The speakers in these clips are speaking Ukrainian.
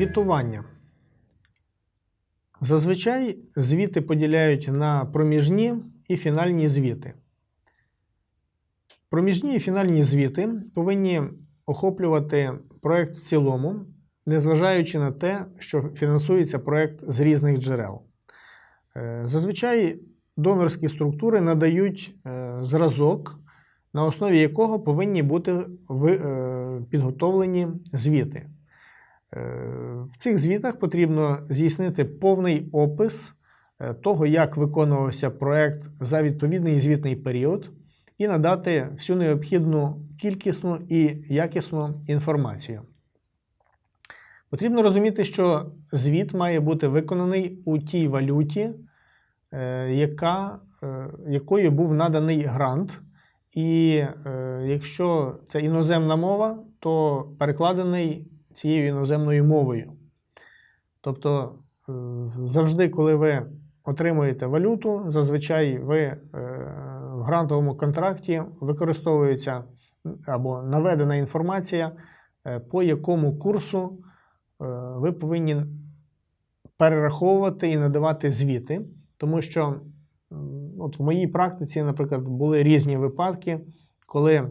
Звітування. Зазвичай звіти поділяють на проміжні і фінальні звіти. Проміжні і фінальні звіти повинні охоплювати проект в цілому, незважаючи на те, що фінансується проект з різних джерел. Е, Зазвичай донорські структури надають е, зразок, на основі якого повинні бути е, підготовлені звіти. Е, В цих звітах потрібно здійснити повний опис е, того, як виконувався проект за відповідний звітний період, і надати всю необхідну кількісну і якісну інформацію. Потрібно розуміти, що звіт має бути виконаний у тій валюті, е, яка, якою був наданий грант. І якщо це іноземна мова, то перекладений цією іноземною мовою. Тобто е, завжди, коли ви отримуєте валюту, зазвичай ви е, в грантовому контракті використовується або наведена інформація, е, по якому курсу ви повинні перераховувати і надавати звіти, тому що от в моїй практиці, наприклад, були різні випадки, коли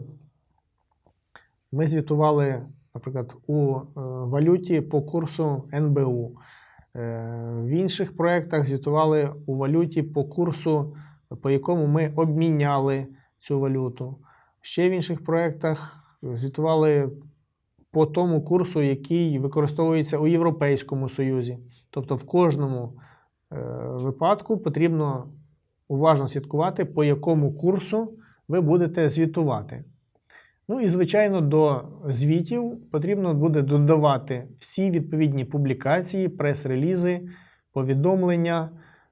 ми звітували, наприклад, у е, валюті по курсу НБУ. Е, В інших проєктах звітували у валюті по курсу, по якому ми обміняли цю валюту. Ще в інших проєктах звітували по тому курсу, який використовується у Європейському Союзі. Тобто в кожному е, випадку потрібно уважно слідкувати, по якому курсу ви будете звітувати. Ну і, звичайно, до звітів потрібно буде додавати всі відповідні публікації, прес-релізи, повідомлення,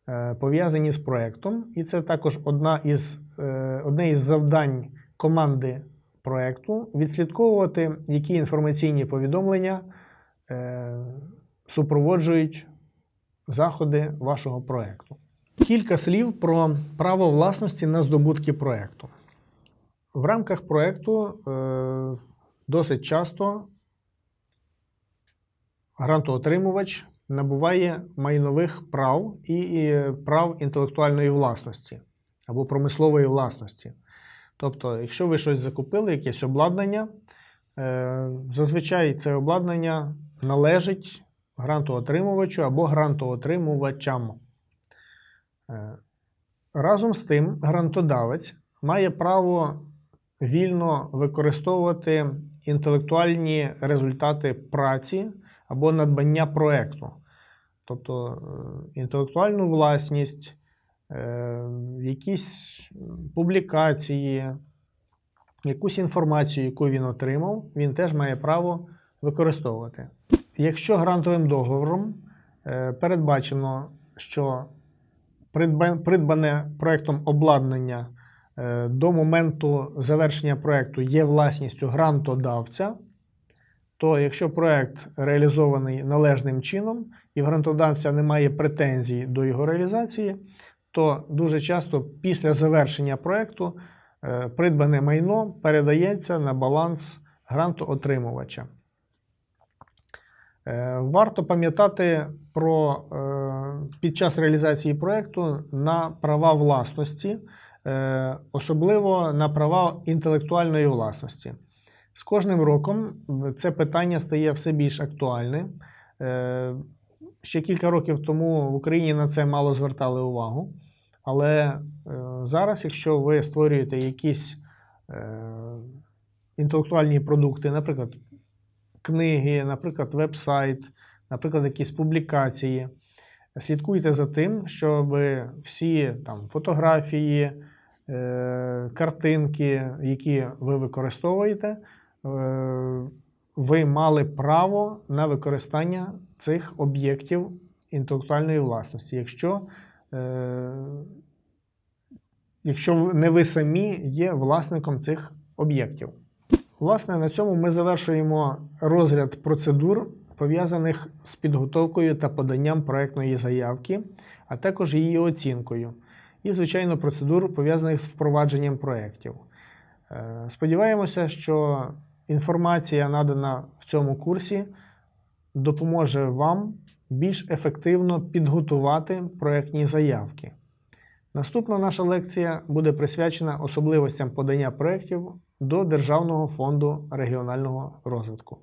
е, пов'язані з проектом. І це також одна із, е, одне із завдань команди проекту відслідковувати, які інформаційні повідомлення е, супроводжують заходи вашого проекту. Кілька слів про право власності на здобутки проекту. В рамках проекту е, досить часто грантоотримувач набуває майнових прав і, і прав інтелектуальної власності або промислової власності. Тобто, якщо ви щось закупили, якесь обладнання, е, зазвичай це обладнання належить грантоотримувачу або грантоотримувачам. Е, Разом з тим, грантодавець має право вільно використовувати інтелектуальні результати праці або надбання проекту. Тобто е, інтелектуальну власність, е, якісь публікації, якусь інформацію, яку він отримав, він теж має право використовувати. Якщо грантовим договором е, передбачено, що придбане проектом обладнання до моменту завершення проекту є власністю грантодавця, то якщо проект реалізований належним чином і грантодавця немає претензій до його реалізації, то дуже часто після завершення проекту е, придбане майно передається на баланс грантоотримувача. Е, Варто пам'ятати про е, під час реалізації проекту на права власності, е, особливо на права інтелектуальної власності. З кожним роком це питання стає все більш актуальним. Е, Ще кілька років тому в Україні на це мало звертали увагу. Але е, зараз, якщо ви створюєте якісь е, інтелектуальні продукти, наприклад, книги, наприклад, веб-сайт, наприклад, якісь публікації. Слідкуйте за тим, щоб всі там, фотографії, е, картинки, які ви використовуєте, е, ви мали право на використання цих об'єктів інтелектуальної власності. Якщо, е, якщо не ви самі є власником цих об'єктів. Власне, на цьому ми завершуємо розгляд процедур, пов'язаних з підготовкою та поданням проектної заявки, а також її оцінкою. І, звичайно, процедур, пов'язаних з впровадженням проєктів. Е, Сподіваємося, що інформація, надана в цьому курсі, допоможе вам більш ефективно підготувати проектні заявки. Наступна наша лекція буде присвячена особливостям подання проєктів до Державного фонду регіонального розвитку.